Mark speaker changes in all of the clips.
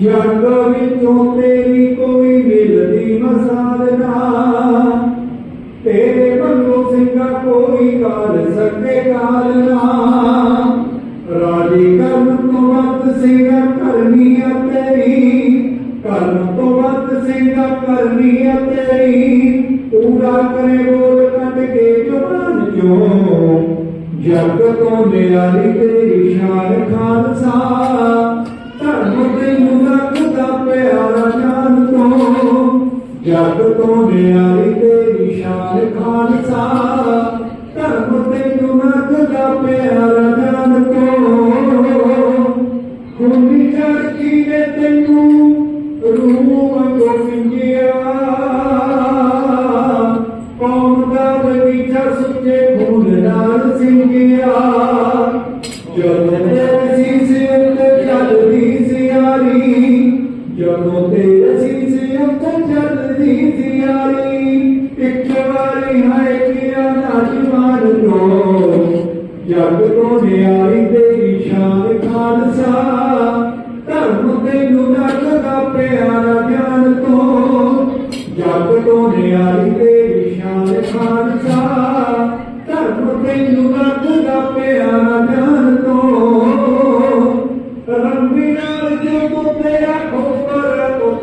Speaker 1: جاگا تیری کوئی ملتی مسالنا تیرے سنگا کوئی کال سکے کالنا راجی کرم تو بت سنگا کرنی تیری کرم تو بت سنگا کرنی تیری پورا کرے یری شال خالسا درم تنخ کا پیارا چاند کو۔ جگ تو مالی شال خالسہ درم تونخ کا پیارا چند کو۔ اسکی تجویار کوم کا بری چس چون نہ سنگیا۔ ਜਦੋਂ ਤੇ ਸੀਸ ਉੱਤੇ ਚੱਲਦੀ ਸਿਆਰੀ ਇੱਕ ਵਾਰੀ ਹੈ ਕਿਆ ਨਾ ਜਵਾਨ ਤੋਂ ਜਗ ਤੋਂ ਨਿਆਰੀ ਤੇਰੀ ਸ਼ਾਨ ਖਾਲਸਾ, ਧਰਮ ਤੈਨੂੰ ਰੱਖਦਾ ਪਿਆਰਾ ਗਿਆਨ ਤੋਂ ਜਗ ਤੋਂ ਨਿਆਰੀ ਤੇਰੀ ਸ਼ਾਨ ਖਾਲਸਾ ਧਰਮ ਤੈਨੂੰ ਰੱਖਦਾ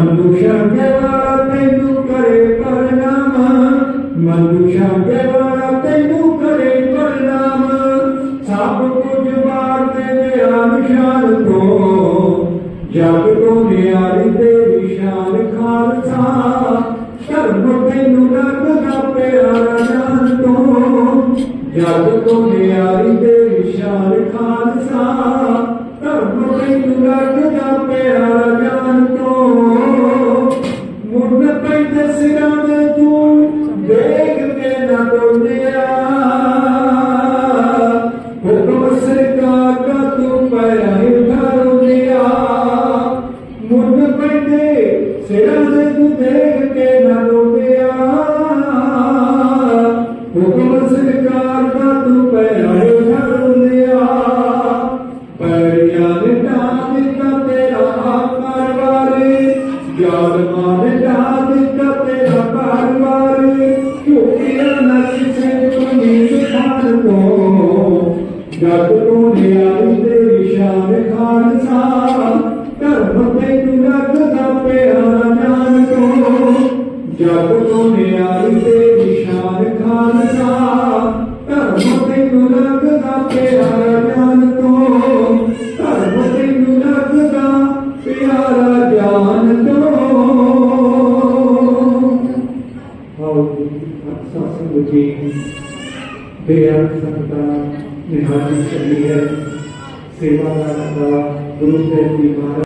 Speaker 1: مدوشا پیارا تینو تو جگ تو نیاری شان خالسا پیارا تو جگ Bring the sin on the doom, beg I don't کی بے ارسنتا نحاجی شریعہ سیوہ کا درست ہے کی بارہ